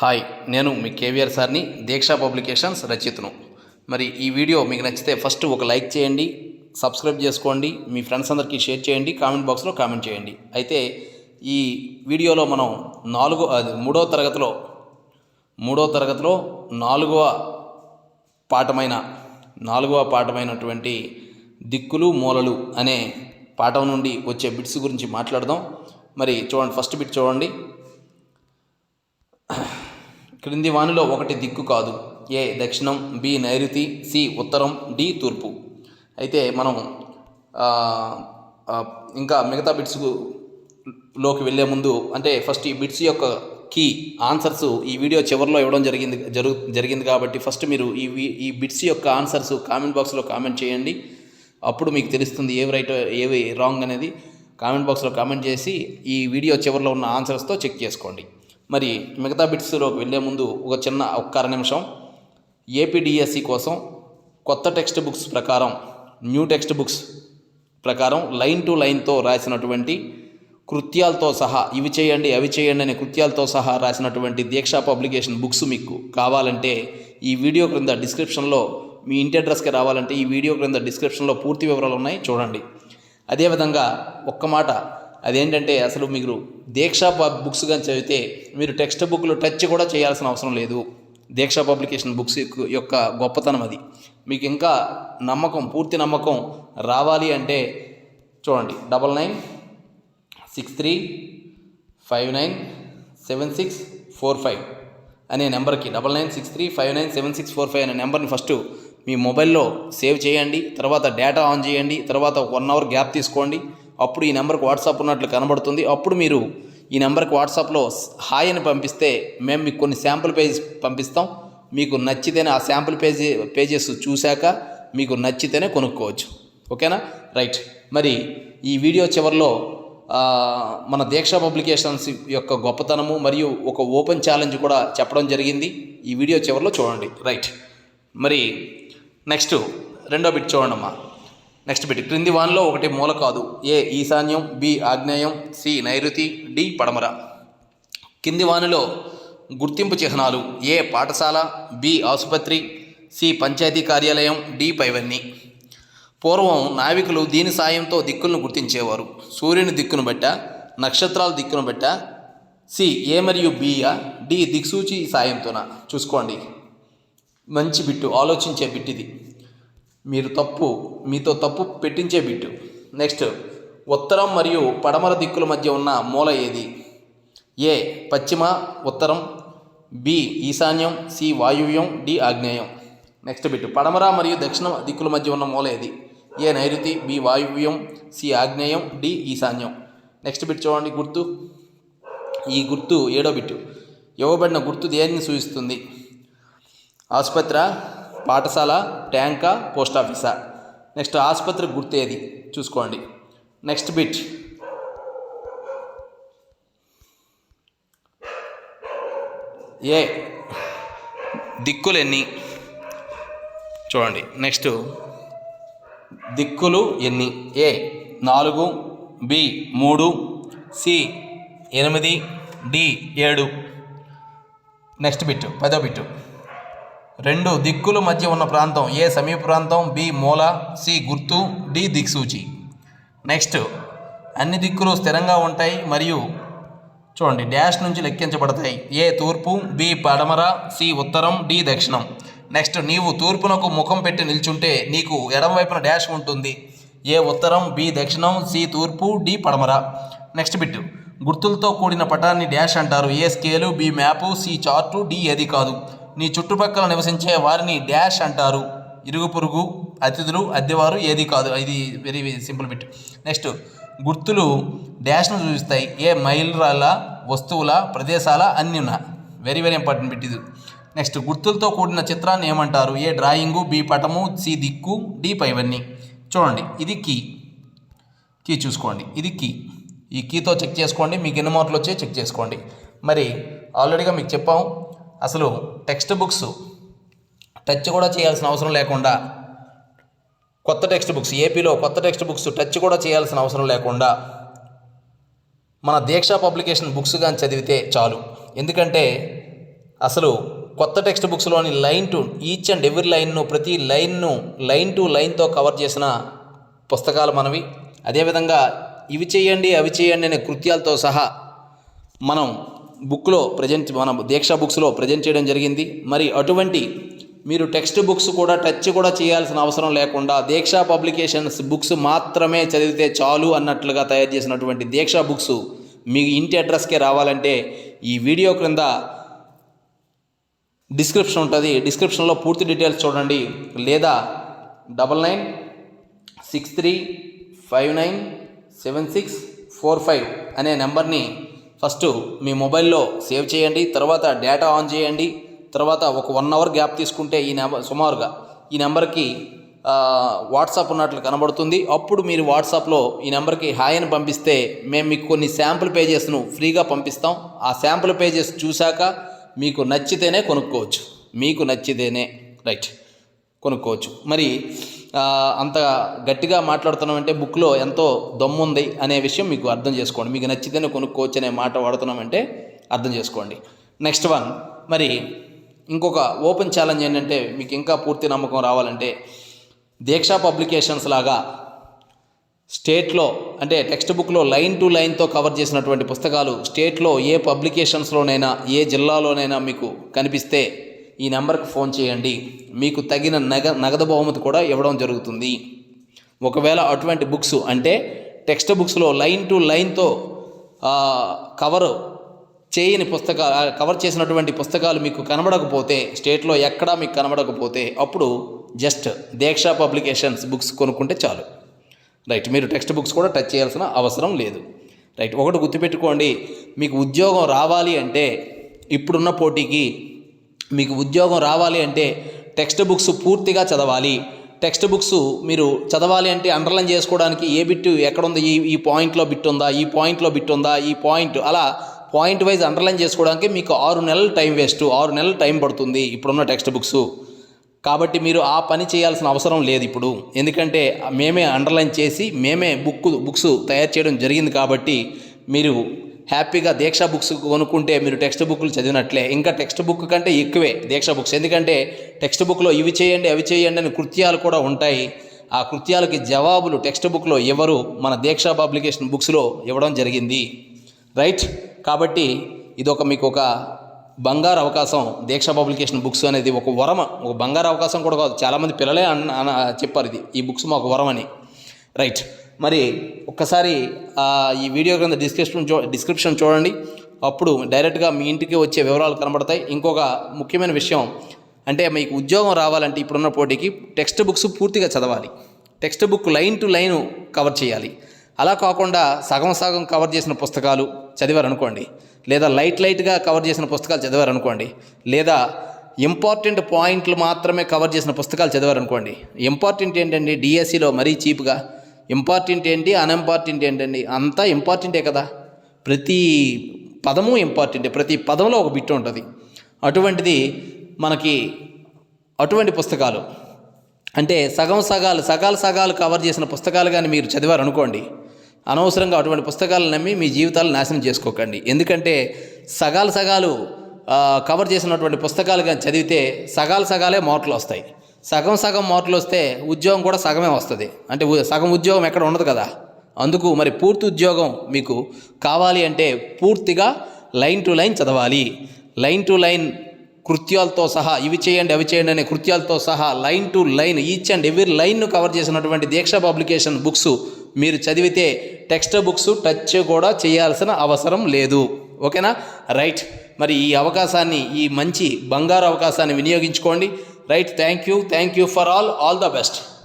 Hi నేను మీ కేవీఆర్ సార్ని దీక్షా publications రచితను మరి ఈ వీడియో మీకు నచ్చితే ఫస్ట్ ఒక లైక్ చేయండి సబ్స్క్రైబ్ చేసుకోండి మీ ఫ్రెండ్స్ అందరికీ షేర్ చేయండి కామెంట్ బాక్స్లో కామెంట్ చేయండి. అయితే ఈ వీడియోలో మనం నాలుగో అది మూడో తరగతిలో మూడో తరగతిలో నాలుగవ పాఠమైన నాలుగవ పాఠమైనటువంటి దిక్కులు మూలలు అనే పాఠం నుండి వచ్చే బిట్స్ గురించి మాట్లాడదాం. మరి చూడండి ఫస్ట్ బిట్ చూడండి. క్రింది వానిలో ఒకటి దిక్కు కాదు. ఏ దక్షిణం బి నైరుతి సి ఉత్తరం డి తూర్పు. అయితే మనం ఇంకా మిగతా బిట్స్లోకి వెళ్ళే ముందు అంటే ఫస్ట్ ఈ బిట్స్ యొక్క కీ ఆన్సర్స్ ఈ వీడియో చివరిలో ఇవ్వడం జరిగింది జరుగు జరిగింది కాబట్టి ఫస్ట్ మీరు ఈ ఈ బిట్స్ యొక్క ఆన్సర్స్ కామెంట్ బాక్స్లో కామెంట్ చేయండి. అప్పుడు మీకు తెలుస్తుంది ఏవి రైట్ ఏవి రాంగ్ అనేది. కామెంట్ బాక్స్లో కామెంట్ చేసి ఈ వీడియో చివరిలో ఉన్న ఆన్సర్స్తో చెక్ చేసుకోండి. మరి మిగతా బిట్స్లోకి వెళ్ళే ముందు ఒక చిన్న ఒక్క అర నిమిషం ఏపీడిఎస్సి కోసం కొత్త టెక్స్ట్ బుక్స్ ప్రకారం న్యూ టెక్స్ట్ బుక్స్ ప్రకారం లైన్ టు లైన్తో రాసినటువంటి కృత్యాలతో సహా ఇవి చేయండి అవి చేయండి అనే కృత్యాలతో సహా రాసినటువంటి దీక్షా పబ్లికేషన్ బుక్స్ మీకు కావాలంటే ఈ వీడియో క్రింద డిస్క్రిప్షన్లో మీ ఇంటి అడ్రస్కి రావాలంటే ఈ వీడియో క్రింద డిస్క్రిప్షన్లో పూర్తి వివరాలు ఉన్నాయి చూడండి. అదేవిధంగా ఒక్క మాట అదేంటంటే అసలు మీరు దీక్షా బుక్స్ కానీ చదివితే మీరు టెక్స్ట్ బుక్లు టచ్ కూడా చేయాల్సిన అవసరం లేదు. దీక్షా పబ్లికేషన్ బుక్స్ యొక్క- యొక్క గొప్పతనం అది. మీకు ఇంకా నమ్మకం పూర్తి నమ్మకం రావాలి అంటే చూడండి double nine six three five nine seven six four five అనే నెంబర్కి double nine six three five nine seven six four five అనే నెంబర్ని ఫస్ట్ మీ మొబైల్లో సేవ్ చేయండి. తర్వాత డేటా ఆన్ చేయండి. తర్వాత వన్ అవర్ గ్యాప్ తీసుకోండి. అప్పుడు ఈ నెంబర్కి వాట్సాప్ ఉన్నట్లు కనబడుతుంది. అప్పుడు మీరు ఈ నెంబర్కి వాట్సాప్లో హాయ్ అని పంపిస్తే మేము మీకు కొన్ని శాంపుల్ పేజెస్ పంపిస్తాం. మీకు నచ్చితేనే ఆ శాంపుల్ పేజీ పేజెస్ చూశాక మీకు నచ్చితేనే కొనుక్కోవచ్చు. ఓకేనా? రైట్. మరి ఈ వీడియో చివరిలో మన దీక్ష పబ్లికేషన్స్ యొక్క గొప్పతనము మరియు ఒక ఓపెన్ ఛాలెంజ్ కూడా చెప్పడం జరిగింది. ఈ వీడియో చివరిలో చూడండి. రైట్. మరి నెక్స్ట్ రెండో బిట్ చూడండి అమ్మా నెక్స్ట్ బిట్ క్రింది వానిలో ఒకటి మూల కాదు. ఏ ఈశాన్యం బి ఆగ్నేయం సి నైరుతి డి పడమర. కింది వానిలో గుర్తింపు చిహ్నాలు. ఏ పాఠశాల బి ఆసుపత్రి సి పంచాయతీ కార్యాలయం డి పైవన్నీ. పూర్వం నావికులు దీని సాయంతో దిక్కులను గుర్తించేవారు. సూర్యుని దిక్కును బట్ట నక్షత్రాల దిక్కును బట్ట సి ఏ మరియు బియా డి దిక్సూచి సాయంతోన. చూసుకోండి. మంచి బిట్టు ఆలోచించే బిట్టిది. ఇది మీరు తప్పు మీతో తప్పు పెట్టించే బిట్టు. నెక్స్ట్ ఉత్తరం మరియు పడమర దిక్కుల మధ్య ఉన్న మూల ఏది? ఏ పశ్చిమ ఉత్తరం బి ఈశాన్యం సి వాయువ్యం డి ఆగ్నేయం. నెక్స్ట్ బిట్టు పడమర మరియు దక్షిణ దిక్కుల మధ్య ఉన్న మూల ఏది? ఏ నైరుతి బి వాయువ్యం సి ఆగ్నేయం డి ఈశాన్యం. నెక్స్ట్ బిట్ చూడండి గుర్తు. ఈ గుర్తు ఏడో బిట్టు. ఇవ్వబడిన గుర్తు దేన్ని సూచిస్తుంది? ఆసుపత్రి పాఠశాల ట్యాంకా పోస్ట్ ఆఫీసా. నెక్స్ట్ ఆసుపత్రి గుర్తు ఏది? చూసుకోండి. Next bit. ఏ? దిక్కులు ఎన్ని చూడండి. నెక్స్ట్. దిక్కులు ఎన్ని? ఏ నాలుగు బి మూడు సి ఎనిమిది డి ఏడు. నెక్స్ట్ బిట్ పదో బిట్టు రెండు దిక్కుల మధ్య ఉన్న ప్రాంతం ఏ? సమీప ప్రాంతం. బి. మూల. సి. గుర్తు. డి. దిక్సూచి. నెక్స్ట్ అన్ని దిక్కులు స్థిరంగా ఉంటాయి మరియు చూడండి డాష్ నుంచి లెక్కించబడతాయి. ఏ తూర్పు? బి. పడమర. సి. ఉత్తరం. డి. దక్షిణం. నెక్స్ట్ నీవు తూర్పునకు ముఖం పెట్టి నిల్చుంటే నీకు ఎడమ వైపున డాష్ ఉంటుంది. ఏ ఉత్తరం? బి. దక్షిణం. సి. తూర్పు. డి. పడమర. నెక్స్ట్ బిట్టు గుర్తులతో కూడిన పటాన్ని డాష్ అంటారు. A scale? B. Map. C. Chart. D. ఏది కాదు. నీ చుట్టుపక్కల నివసించే వారిని డాష్ అంటారు. ఇరుగు పొరుగు అతిథులు అద్దెవారు ఏది కాదు. ఇది వెరీ సింపుల్ బిట్ నెక్స్ట్ గుర్తులు డాష్ను సూచిస్తాయి. ఏ మైలురాళ్ళ వస్తువుల ప్రదేశాల అన్ని ఉన్న. వెరీ వెరీ ఇంపార్టెంట్ బిట్ ఇది. నెక్స్ట్ గుర్తులతో కూడిన చిత్రాన్ని ఏమంటారు? ఏ డ్రాయింగు బి పటము సి దిక్కు డి పైవన్నీ. చూడండి ఇది కీ కీ చూసుకోండి ఇది కీ ఈ కీతో చెక్ చేసుకోండి. మీకు ఎన్ని మార్కులు వచ్చాయో చెక్ చేసుకోండి. మరి ఆల్రెడీగా మీకు చెప్పాం అసలు టెక్స్ట్ బుక్స్ టచ్ కూడా చేయాల్సిన అవసరం లేకుండా కొత్త టెక్స్ట్ బుక్స్ ఏపీలో కొత్త టెక్స్ట్ బుక్స్ టచ్ కూడా చేయాల్సిన అవసరం లేకుండా మన దీక్ష పబ్లికేషన్ బుక్స్ కానీ చదివితే చాలు. ఎందుకంటే అసలు కొత్త text బుక్స్లోని line to each and every లైన్ను ప్రతి లైన్ను లైన్ టు లైన్తో కవర్ చేసిన పుస్తకాలు మనవి. అదేవిధంగా ఇవి చేయండి అవి చేయండి అనే కృత్యాలతో సహా మనం బుక్లో ప్రజెంట్ మన దీక్ష బుక్స్లో ప్రజెంట్ చేయడం జరిగింది. మరి అటువంటి మీరు టెక్స్ట్ బుక్స్ కూడా టచ్ కూడా చేయాల్సిన అవసరం లేకుండా దీక్ష పబ్లికేషన్స్ బుక్స్ మాత్రమే చదివితే చాలు అన్నట్లుగా తయారు చేసినటువంటి దీక్ష బుక్స్ మీ ఇంటి అడ్రస్కే రావాలంటే ఈ వీడియో క్రింద డిస్క్రిప్షన్ ఉంటుంది. డిస్క్రిప్షన్లో పూర్తి డీటెయిల్స్ చూడండి. లేదా double nine six three five nine seven six four five అనే నెంబర్ని ఫస్ట్ మీ మొబైల్లో సేవ్ చేయండి తర్వాత డేటా ఆన్ చేయండి తర్వాత ఒక వన్ అవర్ గ్యాప్ తీసుకుంటే ఈ నెంబర్ సుమారుగా ఈ నెంబర్కి వాట్సాప్ ఉన్నట్లు కనబడుతుంది. అప్పుడు మీరు వాట్సాప్లో ఈ నెంబర్కి హాయ్ అని పంపిస్తే మేము మీకు కొన్ని శాంపుల్ పేజెస్ను ఫ్రీగా పంపిస్తాం. ఆ శాంపుల్ పేజెస్ చూశాక మీకు నచ్చితేనే కొనుక్కోవచ్చు. మీకు నచ్చితేనే రైట్ కొనుక్కోవచ్చు. మరి అంత గట్టిగా మాట్లాడుతున్నామంటే బుక్లో ఎంతో దమ్ముంది అనే విషయం మీకు అర్థం చేసుకోండి. మీకు నచ్చితేనే కొనుక్కోవచ్చు అనే మాట వాడుతున్నామంటే అర్థం చేసుకోండి. నెక్స్ట్ వన్ మరి ఇంకొక ఓపెన్ ఛాలెంజ్ ఏంటంటే మీకు ఇంకా పూర్తి నమ్మకం రావాలంటే దీక్షా పబ్లికేషన్స్ లాగా స్టేట్లో అంటే టెక్స్ట్ బుక్లో లైన్ టు లైన్తో కవర్ చేసినటువంటి పుస్తకాలు స్టేట్లో ఏ పబ్లికేషన్స్లోనైనా ఏ జిల్లాలోనైనా మీకు కనిపిస్తే ఈ నెంబర్కి ఫోన్ చేయండి. మీకు తగిన నగ నగదు బహుమతి కూడా ఇవ్వడం జరుగుతుంది. ఒకవేళ అటువంటి బుక్స్ అంటే టెక్స్ట్ బుక్స్లో లైన్ టు లైన్తో కవర్ చేయని పుస్తకాలు కవర్ చేసినటువంటి పుస్తకాలు మీకు కనబడకపోతే స్టేట్లో ఎక్కడా మీకు కనబడకపోతే అప్పుడు జస్ట్ దీక్ష పబ్లికేషన్స్ బుక్స్ కొనుక్కుంటే చాలు. రైట్ మీరు టెక్స్ట్ బుక్స్ కూడా టచ్ చేయాల్సిన అవసరం లేదు. రైట్ ఒకటి గుర్తుపెట్టుకోండి. మీకు ఉద్యోగం రావాలి అంటే ఇప్పుడున్న పోటీకి మీకు ఉద్యోగం రావాలి అంటే టెక్స్ట్ బుక్స్ పూర్తిగా చదవాలి. టెక్స్ట్ బుక్స్ మీరు చదవాలి అంటే అండర్లైన్ చేసుకోవడానికి ఏ బిట్ ఎక్కడ ఉంది? ఈ ఈ పాయింట్లో బిట్ ఉందా? ఈ పాయింట్లో బిట్ ఉందా? ఈ పాయింట్ అలా పాయింట్ వైజ్ అండర్లైన్ చేసుకోవడానికి మీకు ఆరు నెలలు టైం వేస్ట్. ఆరు నెలలు టైం పడుతుంది ఇప్పుడున్న టెక్స్ట్ బుక్స్. కాబట్టి మీరు ఆ పని చేయాల్సిన అవసరం లేదు ఇప్పుడు. ఎందుకంటే మేమే అండర్లైన్ చేసి మేమే బుక్ బుక్స్ తయారు చేయడం జరిగింది కాబట్టి మీరు హ్యాపీగా దీక్ష బుక్స్ కొనుక్కుంటే మీరు టెక్స్ట్ బుక్లు చదివినట్లే. ఇంకా టెక్స్ట్ బుక్ కంటే ఎక్కువే దీక్ష బుక్స్. ఎందుకంటే టెక్స్ట్ బుక్లో ఇవి చేయండి అవి చేయండి అని కృత్యాలు కూడా ఉంటాయి. ఆ కృత్యాలకి జవాబులు టెక్స్ట్ బుక్లో ఎవరు? మన దీక్ష పబ్లికేషన్ బుక్స్లో ఇవ్వడం జరిగింది. రైట్? కాబట్టి ఇదొక మీకు ఒక బంగారు అవకాశం. దీక్ష పబ్లికేషన్ బుక్స్ అనేది ఒక వరం. ఒక బంగారు అవకాశం కూడా కాదు. చాలామంది పిల్లలే అన్న అన్న చెప్పారు ఇది. ఈ బుక్స్ మాకు వరం అని రైట్? మరి ఒక్కసారి ఈ వీడియో కింద డిస్క్రిప్షన్ చూ డిస్క్రిప్షన్ చూడండి. అప్పుడు డైరెక్ట్గా మీ ఇంటికి వచ్చే వివరాలు కనబడతాయి. ఇంకొక ముఖ్యమైన విషయం అంటే మీకు ఉద్యోగం రావాలంటే ఇప్పుడున్న పోటీకి టెక్స్ట్ బుక్స్ పూర్తిగా చదవాలి. Text book line to line cover చేయాలి. అలా కాకుండా సగం సగం కవర్ చేసిన పుస్తకాలు చదివారనుకోండి. లేదా లైట్ లైట్గా కవర్ చేసిన పుస్తకాలు చదివారనుకోండి. లేదా ఇంపార్టెంట్ పాయింట్లు మాత్రమే కవర్ చేసిన పుస్తకాలు చదివారనుకోండి. ఇంపార్టెంట్ ఏంటండి? డిఎస్సిలో మరీ చీప్గా ఇంపార్టెంట్ ఏంటి? అన్ఇంపార్టెంట్ ఏంటండి అంతా ఇంపార్టెంటే కదా. ప్రతి పదము ఇంపార్టెంటే. ప్రతి పదంలో ఒక బిట్ ఉంటుంది. అటువంటిది మనకి అటువంటి పుస్తకాలు. అంటే సగం సగాలు సగాలు సగాలు కవర్ చేసిన పుస్తకాలు కానీ మీరు చదివారు అనుకోండి అనవసరంగా అటువంటి పుస్తకాలు నమ్మి మీ జీవితాలు నాశనం చేసుకోకండి. ఎందుకంటే సగాలు సగాలు కవర్ చేసినటువంటి పుస్తకాలు కానీ చదివితే సగాలు సగాలే మార్కులు వస్తాయి సగం సగం మార్కులు వస్తే ఉద్యోగం కూడా సగమే వస్తుంది. అంటే సగం ఉద్యోగం ఎక్కడ ఉండదు కదా. అందుకు మరి పూర్తి ఉద్యోగం మీకు కావాలి అంటే పూర్తిగా లైన్ టు లైన్ చదవాలి. లైన్ టు లైన్ కృత్యాలతో సహా ఇవి చేయండి అవి చేయండి అనే కృత్యాలతో సహా line to line each and every లైన్ను కవర్ చేసినటువంటి దీక్ష పబ్లికేషన్ బుక్స్ మీరు చదివితే టెక్స్ట్ బుక్స్ టచ్ కూడా చేయాల్సిన అవసరం లేదు. ఓకేనా? రైట్. మరి ఈ అవకాశాన్ని ఈ మంచి బంగారు అవకాశాన్ని వినియోగించుకోండి. Right? Thank you. Thank you for all. All the best.